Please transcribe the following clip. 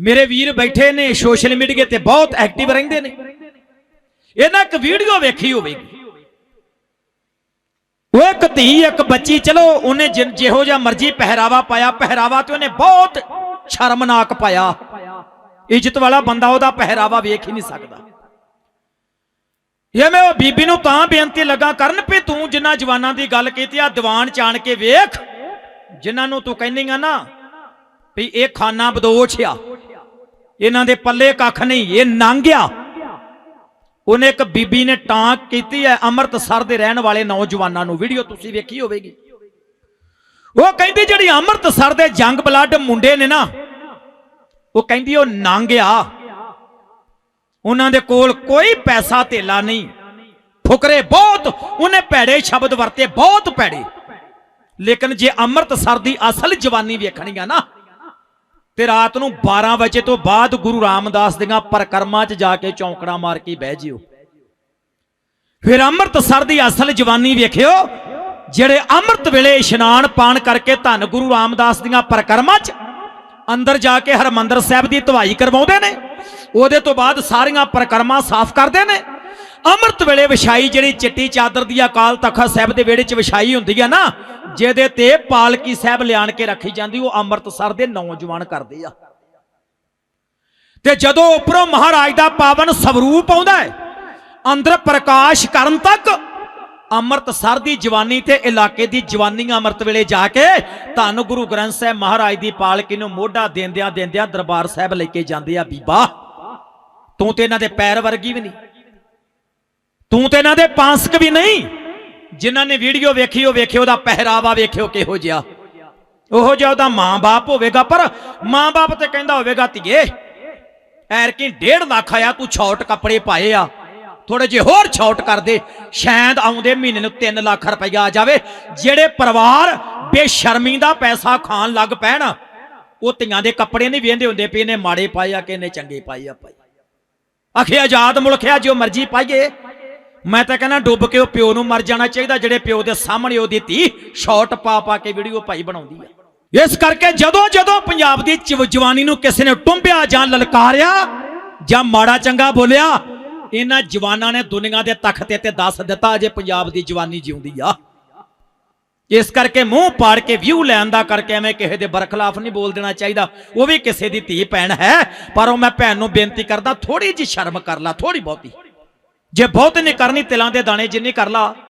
ਮੇਰੇ ਵੀਰ ਬੈਠੇ ਨੇ ਸੋਸ਼ਲ ਮੀਡੀਆ ਤੇ ਬਹੁਤ ਐਕਟਿਵ ਰਹਿੰਦੇ ਨੇ। ਇਹਨਾਂ ਇੱਕ ਵੀਡੀਓ ਵੇਖੀ ਹੋਵੇਗੀ। ਉਹ ਇੱਕ ਧੀ, ਇੱਕ ਬੱਚੀ, ਚਲੋ ਉਹਨੇ ਜਿ- ਜਿਹੋ ਜਿਹਾ ਮਰਜ਼ੀ ਪਹਿਰਾਵਾ ਪਾਇਆ, ਪਹਿਰਾਵਾ ਤੇ ਉਹਨੇ ਬਹੁਤ ਸ਼ਰਮਨਾਕ ਪਾਇਆ। ਇੱਜ਼ਤ ਵਾਲਾ ਬੰਦਾ ਉਹਦਾ ਪਹਿਰਾਵਾ ਵੇਖ ਹੀ ਨਹੀਂ ਸਕਦਾ। ਇਹ ਮੈਂ ਉਹ ਬੀਬੀ ਨੂੰ ਤਾਂ ਬੇਨਤੀ ਲੱਗਾ, ਕਰਨ ਵੀ ਤੂੰ ਜਿੰਨਾ ਜਵਾਨਾਂ ਦੀ ਗੱਲ ਕੀਤੀ ਆ, ਦੀਵਾਨ ਚਾਣ ਕੇ ਵੇਖ, ਜਿਨ੍ਹਾਂ ਨੂੰ ਤੂੰ ਕਹਿੰਦੀ ਆ ਨਾ ਵੀ ਇਹ ਖਾਨਾ ਬਦੋਸ਼ ਆ। ਇਹਨਾਂ ਦੇ ਪੱਲੇ ਕੱਖ ਨਹੀਂ, ਇਹ ਨੰਗਿਆ। ਉਹਨੇ ਇੱਕ ਬੀਬੀ ਨੇ ਟਾਂਕ ਕੀਤੀ ਹੈ ਅੰਮ੍ਰਿਤਸਰ ਦੇ ਰਹਿਣ ਵਾਲੇ ਨੌਜਵਾਨਾਂ ਨੂੰ। ਵੀਡੀਓ ਤੁਸੀਂ ਵੇਖੀ ਹੋਵੇਗੀ। ਉਹ ਕਹਿੰਦੀ ਜਿਹੜੀ ਅੰਮ੍ਰਿਤਸਰ ਦੇ ਜੰਗ ਬਲੱਡ ਮੁੰਡੇ ਨੇ ਨਾ, ਉਹ ਕਹਿੰਦੀ ਉਹ ਨੰਗਿਆ। ਉਹਨਾਂ ਦੇ ਕੋਲ ਕੋਈ ਪੈਸਾ ਧੇਲਾ ਨਹੀਂ। ਫੁਕਰੇ ਬਹੁਤ, ਉਹਨੇ ਭੈੜੇ ਸ਼ਬਦ ਵਰਤੇ, ਬਹੁਤ ਭੈੜੇ। ਲੇਕਿਨ ਜੇ ਅੰਮ੍ਰਿਤਸਰ ਦੀ ਅਸਲ ਜਵਾਨੀ ਵੇਖਣੀ ਆ ਨਾ ਤੇ ਰਾਤ ਨੂੰ 12 ਵਜੇ ਤੋਂ ਬਾਅਦ ਗੁਰੂ ਰਾਮਦਾਸ ਦੀਆਂ ਪਰਕਰਮਾਂ 'ਚ ਜਾ ਕੇ ਚੌਂਕੜਾ ਮਾਰ ਕੇ ਬਹਿ ਜਿਓ। ਫਿਰ ਅੰਮ੍ਰਿਤਸਰ ਦੀ ਅਸਲ ਜਵਾਨੀ ਵੇਖਿਓ, ਜਿਹੜੇ ਅੰਮ੍ਰਿਤ ਵੇਲੇ ਇਸ਼ਨਾਨ ਪਾਣ ਕਰਕੇ ਧੰਨ ਗੁਰੂ ਰਾਮਦਾਸ ਦੀਆਂ ਪਰਕਰਮਾਂ 'ਚ ਅੰਦਰ ਜਾ ਕੇ ਹਰਮੰਦਰ ਸਾਹਿਬ ਦੀ ਧਵਾਈ ਕਰਵਾਉਂਦੇ ਨੇ, ਉਹਦੇ ਤੋਂ ਬਾਅਦ ਸਾਰੀਆਂ ਪਰਕਰਮਾਂ ਸਾਫ਼ ਕਰਦੇ ਨੇ। ਅੰਮ੍ਰਿਤ ਵੇਲੇ ਵਿਛਾਈ ਜਿਹੜੀ ਚਿੱਟੀ ਚਾਦਰ ਦੀ ਅਕਾਲ ਤਖਤ ਸਾਹਿਬ ਦੇ ਵਿਹੜੇ 'ਚ ਵਿਛਾਈ ਹੁੰਦੀ ਹੈ ਨਾ ਜਿਹਦੇ ਤੇ ਪਾਲਕੀ ਸਾਹਿਬ ਲਿਆਣ ਕੇ ਰੱਖੀ ਜਾਂਦੀ, ਉਹ ਅੰਮ੍ਰਿਤਸਰ ਦੇ ਨੌਜਵਾਨ ਕਰਦੇ ਆ। ਤੇ ਜਦੋਂ ਉੱਪਰੋਂ ਮਹਾਰਾਜ ਦਾ ਪਾਵਨ ਸਵਰੂਪ ਆਉਂਦਾ ਹੈ, ਅੰਦਰ ਪ੍ਰਕਾਸ਼ ਕਰਨ ਤੱਕ ਅੰਮ੍ਰਿਤਸਰ ਦੀ ਜਵਾਨੀ ਤੇ ਇਲਾਕੇ ਦੀ ਜਵਾਨੀ ਅੰਮ੍ਰਿਤ ਵੇਲੇ ਜਾ ਕੇ ਧੰਨ ਗੁਰੂ ਗ੍ਰੰਥ ਸਾਹਿਬ ਮਹਾਰਾਜ ਦੀ ਪਾਲਕੀ ਨੂੰ ਮੋਢਾ ਦੇਂਦਿਆਂ ਦੇਂਦਿਆਂ ਦਰਬਾਰ ਸਾਹਿਬ ਲੈ ਕੇ ਜਾਂਦੇ ਆ ਬੀਬਾ। ਤੂੰ ਤੇ ਇਹਨਾਂ ਦੇ ਪੈਰ ਵਰਗੀ ਵੀ ਨਹੀਂ। ਤੂੰ ਤੇ ਇਹਨਾਂ ਦੇ ਪਾਂਸਕ ਵੀ ਨਹੀਂ। ਜਿਨ੍ਹਾਂ ਨੇ ਵੀਡੀਓ ਵੇਖੀ, ਉਹ ਵੇਖਿਓ ਉਹਦਾ ਪਹਿਰਾਵਾ ਵੇਖਿਓ ਕਿਹੋ ਜਿਹਾ। ਉਹੋ ਜਿਹਾ ਉਹਦਾ ਮਾਂ-ਬਾਪ ਹੋਵੇਗਾ, ਪਰ ਮਾਂ-ਬਾਪ ਤੇ ਕਹਿੰਦਾ ਹੋਵੇਗਾ, ਧੀਏ ਐਰ ਕੀ 1.5 ਲੱਖ ਆਇਆ, ਤੂੰ ਛੋਟ ਕੱਪੜੇ ਪਾਏ ਆ। ਥੋੜੇ ਜਿਹੇ ਹੋਰ ਛੋਟ ਕਰ ਦੇ। ਸ਼ਾਇਦ ਆਉਂਦੇ ਮਹੀਨੇ ਨੂੰ 3 ਲੱਖ ਰੁਪਇਆ ਆ ਜਾਵੇ। ਜਿਹੜੇ ਪਰਿਵਾਰ ਬੇਸ਼ਰਮੀ ਦਾ ਪੈਸਾ ਖਾਣ ਲੱਗ ਪੈਣ, ਉਹ ਧੀਆਂ ਦੇ ਕੱਪੜੇ ਨਹੀਂ ਵੇਂਦੇ ਹੁੰਦੇ ਪਏ, ਇਹਨੇ ਮਾੜੇ ਪਾਏ ਆ ਕਿ ਇਹਨੇ ਚੰਗੇ ਪਾਏ ਆ ਭਾਈ। ਆਖੇ ਆਜ਼ਾਦ ਮੁਲਕ ਆ, ਜੋ ਮਰਜ਼ੀ ਪਾਈਏ। ਮੈਂ ਤਾਂ ਕਹਿੰਦਾ ਡੁੱਬ ਕੇ ਉਹ ਪਿਓ ਨੂੰ ਮਰ ਜਾਣਾ ਚਾਹੀਦਾ, ਜਿਹੜੇ ਪਿਓ ਦੇ ਸਾਹਮਣੇ ਉਹਦੀ ਧੀ ਸ਼ਾਟ ਪਾ ਪਾ ਕੇ ਵੀਡੀਓ ਭਾਈ ਬਣਾਉਂਦੀ ਆ। ਇਸ ਕਰਕੇ ਜਦੋਂ ਜਦੋਂ ਪੰਜਾਬ ਦੀ ਜਵ- ਜਵਾਨੀ ਨੂੰ ਕਿਸੇ ਨੇ ਟੁੰਬਿਆ ਜਾਂ ਲਲਕਾਰਿਆ ਜਾਂ ਮਾੜਾ ਚੰਗਾ ਬੋਲਿਆ, ਇਹਨਾਂ ਜਵਾਨਾਂ ਨੇ ਦੁਨੀਆ ਦੇ ਤਖ਼ਤ ਤੇ ਦੱਸ ਦਿੱਤਾ ਅਜੇ ਪੰਜਾਬ ਦੀ ਜਵਾਨੀ ਜਿਉਂਦੀ ਆ। ਇਸ ਕਰਕੇ ਮੂੰਹ ਪਾੜ ਕੇ ਵਿਊ ਲੈਣ ਦਾ ਕਰਕੇ ਐਵੇਂ ਕਿਸੇ ਦੇ ਬਰਖਲਾਫ ਨਹੀਂ ਬੋਲ ਦੇਣਾ ਚਾਹੀਦਾ। ਉਹ ਵੀ ਕਿਸੇ ਦੀ ਧੀ ਭੈਣ ਹੈ, ਪਰ ਉਹ ਮੈਂ ਭੈਣ ਨੂੰ ਬੇਨਤੀ ਕਰਦਾ ਥੋੜੀ ਜਿਹੀ ਸ਼ਰਮ ਕਰ ਲਾ ਥੋੜੀ ਬਹੁਤੀ। ਜੇ ਬਹੁਤ ਨੇ ਕਰਨੀ ਤਿਲਾਂ ਦੇ ਦਾਣੇ ਜਿੰਨੀ ਕਰ ਲਾ।